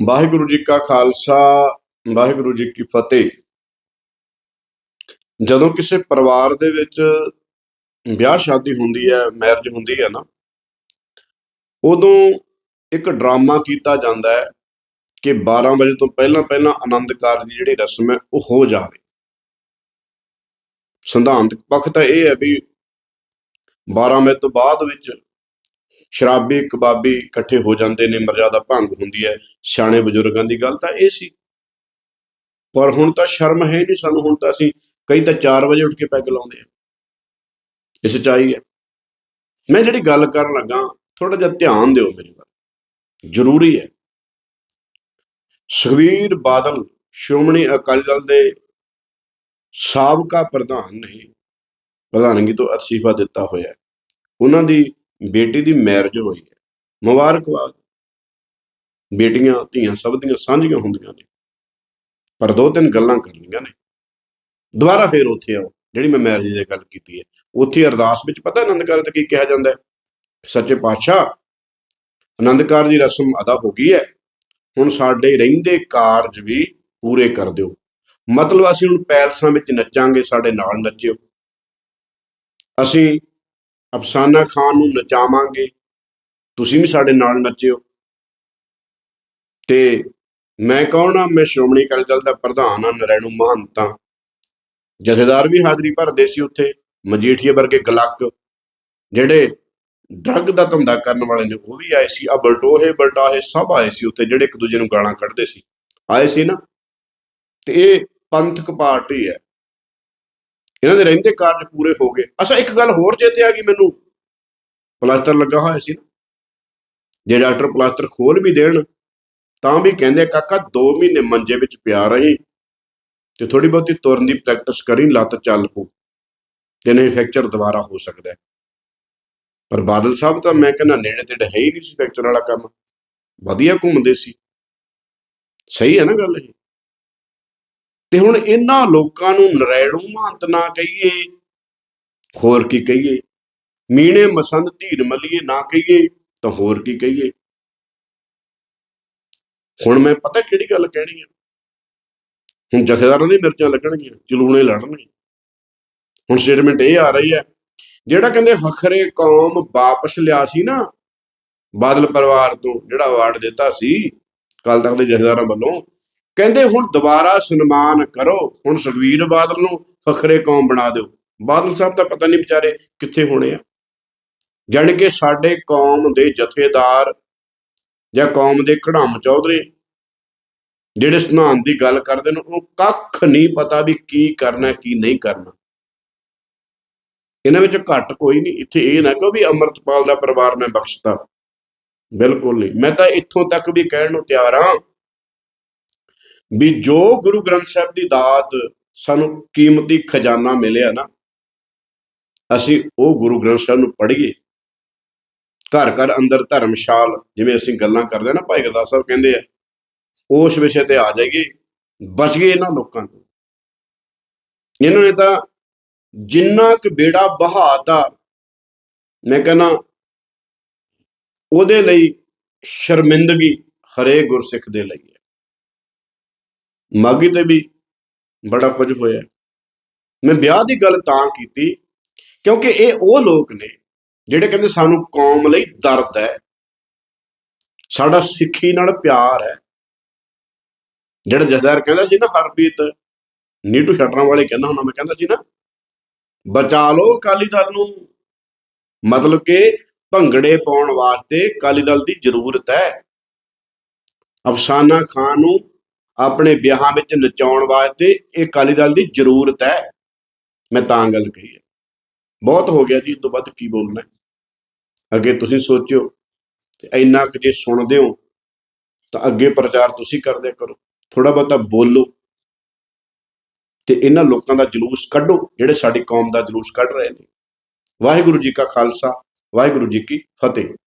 ਵਾਹਿਗੁਰੂ ਜੀ ਕਾ ਖਾਲਸਾ, ਵਾਹਿਗੁਰੂ ਜੀ ਕੀ ਫਤਿਹ। ਜਦੋਂ ਕਿਸੇ ਪਰਿਵਾਰ ਦੇ ਵਿੱਚ ਵਿਆਹ ਸ਼ਾਦੀ ਹੁੰਦੀ ਹੈ ਮੈਰਿਜ ਹੁੰਦੀ ਹੈ ਨਾ, ਉਦੋਂ ਇੱਕ ਡਰਾਮਾ ਕੀਤਾ ਜਾਂਦਾ ਹੈ ਕਿ 12 ਵਜੇ ਤੋਂ ਪਹਿਲਾਂ ਪਹਿਲਾਂ ਆਨੰਦ ਕਾਰਜ ਦੀ ਜਿਹੜੀ ਰਸਮ ਹੈ, ਉਹ ਹੋ ਜਾਵੇ। ਸਿਧਾਂਤਕ ਪੱਖ ਤਾਂ ਇਹ ਹੈ ਵੀ 12 ਵਜੇ ਤੋਂ ਬਾਅਦ ਵਿੱਚ ਸ਼ਰਾਬੀ ਕਬਾਬੀ ਇਕੱਠੇ ਹੋ ਜਾਂਦੇ ਨੇ ਮਰਜ਼ਾਦਾ ਭੰਗ ਹੁੰਦੀ ਹੈ, ਸਿਆਣੇ ਬਜ਼ੁਰਗਾਂ ਦੀ ਗੱਲ ਤਾਂ ਇਹ ਸੀ। ਪਰ ਹੁਣ ਤਾਂ ਸ਼ਰਮ ਹੈ ਨਹੀਂ ਸਾਨੂੰ, ਹੁਣ ਤਾਂ ਅਸੀਂ ਕਈ ਤਾਂ 4 ਵਜੇ ਉੱਠ ਕੇ ਪੈਗ ਲਾਉਂਦੇ ਆ ਇਹ ਸੱਚਾਈ ਹੈ। ਮੈਂ ਜਿਹੜੀ ਗੱਲ ਕਰਨ ਲੱਗਾ ਥੋੜਾ ਜਿਹਾ ਧਿਆਨ ਦਿਓ ਮੇਰੀ ਗੱਲ। ਜ਼ਰੂਰੀ ਹੈ। ਸੁਖਵੀਰ ਬਾਦਲ, ਸ਼੍ਰੋਮਣੀ ਅਕਾਲੀ ਦਲ ਦੇ ਸਾਬਕਾ ਪ੍ਰਧਾਨ ਨੇ ਪ੍ਰਧਾਨਗੀ ਤੋਂ ਅਸਤੀਫਾ ਦਿੱਤਾ ਹੋਇਆ ਉਹਨਾਂ ਦੀ ਬੇਟੀ ਦੀ ਮੈਰਿਜ ਹੋਈ ਹੈ। ਮੁਬਾਰਕਬਾਦ। ਬੇਟੀਆਂ, ਧੀਆਂ ਸਭ ਦੀਆਂ ਸਾਂਝੀਆਂ ਹੁੰਦੀਆਂ ਨੇ। ਪਰ ਦੋ ਤਿੰਨ ਗੱਲਾਂ ਕਰਨੀਆਂ ਨੇ। ਦੁਬਾਰਾ ਫੇਰ ਉੱਥੇ ਆਓ, ਜਿਹੜੀ ਮੈਂ ਮੈਰਿਜ ਦੀ ਗੱਲ ਕੀਤੀ ਹੈ। ਉੱਥੇ ਅਰਦਾਸ ਵਿੱਚ ਪਤਾ ਆਨੰਦ ਕਾਰਜ ਤੇ ਕੀ ਕਿਹਾ ਜਾਂਦਾ ਹੈ? ਸੱਚੇ ਪਾਤਸ਼ਾਹ, ਆਨੰਦ ਕਾਰਜ ਦੀ ਰਸਮ ਅਦਾ ਹੋ ਗਈ ਹੈ। ਹੁਣ ਸਾਡੇ ਰਹਿੰਦੇ ਕਾਰਜ ਵੀ ਪੂਰੇ ਕਰ ਦਿਓ। ਮਤਲਬ ਅਸੀਂ ਹੁਣ ਪੈਲਸਾਂ ਵਿੱਚ ਨੱਚਾਂਗੇ, ਸਾਡੇ ਨਾਲ ਨੱਚਿਓ। ਅਸੀਂ ਅਫਸਾਨਾ ਖਾਨ ਨੂੰ ਨਚਾਵਾਂਗੇ। ਤੁਸੀਂ ਵੀ ਸਾਡੇ ਨਾਲ ਨੱਚਿਓ। ਤੇ ਮੈਂ ਕੌਣ ਆ ਮੈਂ ਸ਼੍ਰੋਮਣੀ ਅਕਾਲੀ ਦਲ ਦਾ ਪ੍ਰਧਾਨ ਆ ਨਰੈਣੂ ਮਹੰਤਾ ਜਥੇਦਾਰ ਵੀ ਹਾਜ਼ਰੀ ਭਰਦੇ ਸੀ ਉੱਥੇ, ਮਜੀਠੀਏ ਵਰਗੇ ਗਲੱਕ, ਜਿਹੜੇ ਡਰੱਗ ਦਾ ਧੰਦਾ ਕਰਨ ਵਾਲੇ ਨੇ, ਉਹ ਵੀ ਆਏ ਸੀ। ਆ ਬਲਟੋਹੇ, ਬਲਟਾਹੇ ਸਭ ਆਏ ਸੀ ਉੱਥੇ, ਜਿਹੜੇ ਇੱਕ ਦੂਜੇ ਨੂੰ ਗਾਲਾਂ ਕੱਢਦੇ ਸੀ। ਆਏ ਸੀ ਨਾ। ਤੇ ਇਹ ਪੰਥਕ ਪਾਰਟੀ ਹੈ। ਇਹਨਾਂ ਦੇ ਰਹਿੰਦੇ ਕਾਰਜ ਪੂਰੇ ਹੋ ਗਏ। ਅੱਛਾ, ਇੱਕ ਗੱਲ ਹੋਰ ਚੇਤੇ ਆ ਗਈ ਮੈਨੂੰ। ਪਲਾਸਟਰ ਲੱਗਾ ਹੋਇਆ ਸੀ। ਜੇ ਡਾਕਟਰ ਪਲਾਸਟਰ ਖੋਲ ਵੀ ਦੇਣ, ਤਾਂ ਵੀ ਕਹਿੰਦੇ ਕਾਕਾ 2 ਮਹੀਨੇ ਮੰਜੇ ਵਿੱਚ ਪਿਆ ਰਹੀ ਤੇ ਥੋੜੀ ਬਹੁਤੀ ਤੁਰਨ ਦੀ ਪ੍ਰੈਕਟਿਸ ਕਰੀ, ਲੱਤ ਚੱਲ ਪੂ ਤੇ ਨਹੀਂ ਫ੍ਰੈਕਚਰ ਦੁਬਾਰਾ ਹੋ ਸਕਦਾ ਪਰ ਬਾਦਲ ਸਾਹਿਬ ਤਾਂ ਮੈਂ ਕਹਿੰਦਾ, ਨੇੜੇ ਤੇੜੇ ਹੈ ਹੀ ਨਹੀਂ ਸੀ ਫ੍ਰੈਕਚਰ ਵਾਲਾ ਕੰਮ। ਵਧੀਆ ਘੁੰਮਦੇ ਸੀ। ਸਹੀ ਹੈ ਨਾ ਗੱਲ ਇਹ? ਤੇ ਹੁਣ ਇਹਨਾਂ ਲੋਕਾਂ ਨੂੰ ਨਰੈਣੂ ਮਹੰਤ ਨਾ ਕਹੀਏ, ਹੋਰ ਕੀ ਕਹੀਏ? ਮੀਣੇ ਮਸੰਦ ਧੀਰ ਮਲੀਏ ਨਾ ਕਹੀਏ, ਤਾਂ ਹੋਰ ਕੀ ਕਹੀਏ? ਹੁਣ ਮੈਂ ਪਤਾ ਕਿਹੜੀ ਗੱਲ ਕਹਿਣੀ ਆ? ਹੁਣ ਜਥੇਦਾਰਾਂ ਦੀ ਮਿਰਚਾਂ ਲੱਗਣਗੀਆਂ ਚਲੂਣੇ ਲੜਨਗੇ। ਹੁਣ ਸਟੇਟਮੈਂਟ ਇਹ ਆ ਰਹੀ ਹੈ, ਜਿਹੜਾ ਕਹਿੰਦੇ ਫਖਰੇ ਕੌਮ ਵਾਪਸ ਲਿਆ ਸੀ ਨਾ, ਬਾਦਲ ਪਰਿਵਾਰ ਤੋਂ ਜਿਹੜਾ ਅਵਾਰਡ ਦਿੱਤਾ ਸੀ ਕੱਲ ਤੱਕ ਦੇ ਜਥੇਦਾਰਾਂ ਵੱਲੋਂ ਕਹਿੰਦੇ ਹੁਣ ਦੁਬਾਰਾ ਸਨਮਾਨ ਕਰੋ। ਹੁਣ ਸੁਖਵੀਰ ਬਾਦਲ ਨੂੰ ਫਖਰੇ ਕੌਮ ਬਣਾ ਦਿਓ। ਬਾਦਲ ਸਾਹਿਬ ਦਾ ਪਤਾ ਨਹੀਂ ਵਿਚਾਰੇ ਕਿੱਥੇ ਹੋਣੇ ਆ। ਜਾਣੀ ਕਿ ਸਾਡੇ ਕੌਮ ਦੇ ਜਥੇਦਾਰ ਜਾਂ ਕੌਮ ਦੇ ਕਢਾਮ ਚੌਧਰੀ ਜਿਹੜੇ ਸਨਾਨ ਦੀ ਗੱਲ ਕਰਦੇ ਨੇ ਉਹਨੂੰ ਕੱਖ ਨਹੀਂ ਪਤਾ ਵੀ ਕੀ ਕਰਨਾ, ਕੀ ਨਹੀਂ ਕਰਨਾ। ਇਹਨਾਂ ਵਿੱਚ ਘੱਟ ਕੋਈ ਨਹੀਂ ਇੱਥੇ ਇਹ ਨਾ ਕਹੋ ਵੀ ਅਮਰਤਪਾਲ ਦਾ ਪਰਿਵਾਰ ਮੈਂ ਬਖਸ਼ਤਾ। ਬਿਲਕੁਲ ਨਹੀਂ ਮੈਂ ਤਾਂ ਇੱਥੋਂ ਤੱਕ ਵੀ ਕਹਿਣ ਨੂੰ ਤਿਆਰ ਹਾਂ ਵੀ ਜੋ ਗੁਰੂ ਗ੍ਰੰਥ ਸਾਹਿਬ ਦੀ ਦਾਤ ਸਾਨੂੰ ਕੀਮਤੀ ਖਜ਼ਾਨਾ ਮਿਲਿਆ ਨਾ, ਅਸੀਂ ਉਹ ਗੁਰੂ ਗ੍ਰੰਥ ਸਾਹਿਬ ਨੂੰ ਪੜ੍ਹੀਏ। ਘਰ ਘਰ ਅੰਦਰ ਧਰਮਸ਼ਾਲ, ਜਿਵੇਂ ਅਸੀਂ ਗੱਲਾਂ ਕਰਦੇ ਨਾ, ਭਾਈ ਗੁਰਦਾਸ ਸਾਹਿਬ ਕਹਿੰਦੇ ਆ, ਉਸ ਵਿਸ਼ੇ ਤੇ ਆ ਜਾਈਏ ਬਚ ਗਏ ਇਹਨਾਂ ਲੋਕਾਂ ਤੋਂ। ਇਹਨਾਂ ਨੇ ਤਾਂ ਜਿੰਨਾ ਕੁ ਬੇੜਾ ਬਹਾਤਾ, ਮੈਂ ਕਹਿੰਦਾ, ਉਹਦੇ ਲਈ ਸ਼ਰਮਿੰਦਗੀ ਹਰੇ ਗੁਰਸਿੱਖ ਦੇ ਲਈ। ਮਾਗੀ ਤੇ ਵੀ ਬੜਾ ਕੁਝ ਹੋਇਆ। ਮੈਂ ਵਿਆਹ ਦੀ ਗੱਲ ਤਾਂ ਕੀਤੀ, ਕਿਉਂਕਿ ਇਹ ਉਹ ਲੋਕ ਨੇ ਜਿਹੜੇ ਕਹਿੰਦੇ ਸਾਨੂੰ ਕੌਮ ਲਈ ਦਰਦ ਹੈ, ਸਾਡਾ ਸਿੱਖੀ ਨਾਲ ਪਿਆਰ ਹੈ। ਜਿਹੜਾ ਜਥੇਦਾਰ ਕਹਿੰਦਾ ਸੀ ਨਾ, ਹਰਪ੍ਰੀਤ, ਨੀਟੂ ਸ਼ਟਰਾਂ ਵਾਲੇ ਕਹਿੰਦਾ ਹੁੰਦਾ, ਮੈਂ ਕਹਿੰਦਾ ਸੀ ਨਾ, ਬਚਾ ਲਓ ਅਕਾਲੀ ਦਲ ਨੂੰ। ਮਤਲਬ ਕਿ ਭੰਗੜੇ ਪਾਉਣ ਵਾਸਤੇ ਅਕਾਲੀ ਦਲ ਦੀ ਜ਼ਰੂਰਤ ਹੈ। ਅਫਸਾਨਾ ਖਾਨ ਨੂੰ ਆਪਣੇ ਵਿਆਹਾਂ ਵਿੱਚ ਨਚਾਉਣ ਵਾਸਤੇ ਇਹ ਅਕਾਲੀ ਦਲ ਦੀ ਜ਼ਰੂਰਤ ਹੈ। ਮੈਂ ਤਾਂ ਗੱਲ ਕਹੀ ਹੈ। ਬਹੁਤ ਹੋ ਗਿਆ ਜੀ ਇਸ ਤੋਂ ਵੱਧ ਕੀ ਬੋਲਣਾ ਅੱਗੇ ਤੁਸੀਂ ਸੋਚਿਓ ਤੇ ਇੰਨਾ ਕੁ ਜੇ ਸੁਣਦੇ ਹੋ ਤਾਂ ਅੱਗੇ ਪ੍ਰਚਾਰ ਤੁਸੀਂ ਕਰਦੇ ਕਰੋ। ਥੋੜਾ ਬਹੁਤਾ ਬੋਲੋ ਤੇ ਇਹਨਾਂ ਲੋਕਾਂ ਦਾ ਜਲੂਸ ਕੱਢੋ ਜਿਹੜੇ ਸਾਡੀ ਕੌਮ ਦਾ ਜਲੂਸ ਕੱਢ ਰਹੇ ਨੇ। ਵਾਹਿਗੁਰੂ ਜੀ ਕਾ ਖਾਲਸਾ, ਵਾਹਿਗੁਰੂ ਜੀ ਕੀ ਫਤਿਹ।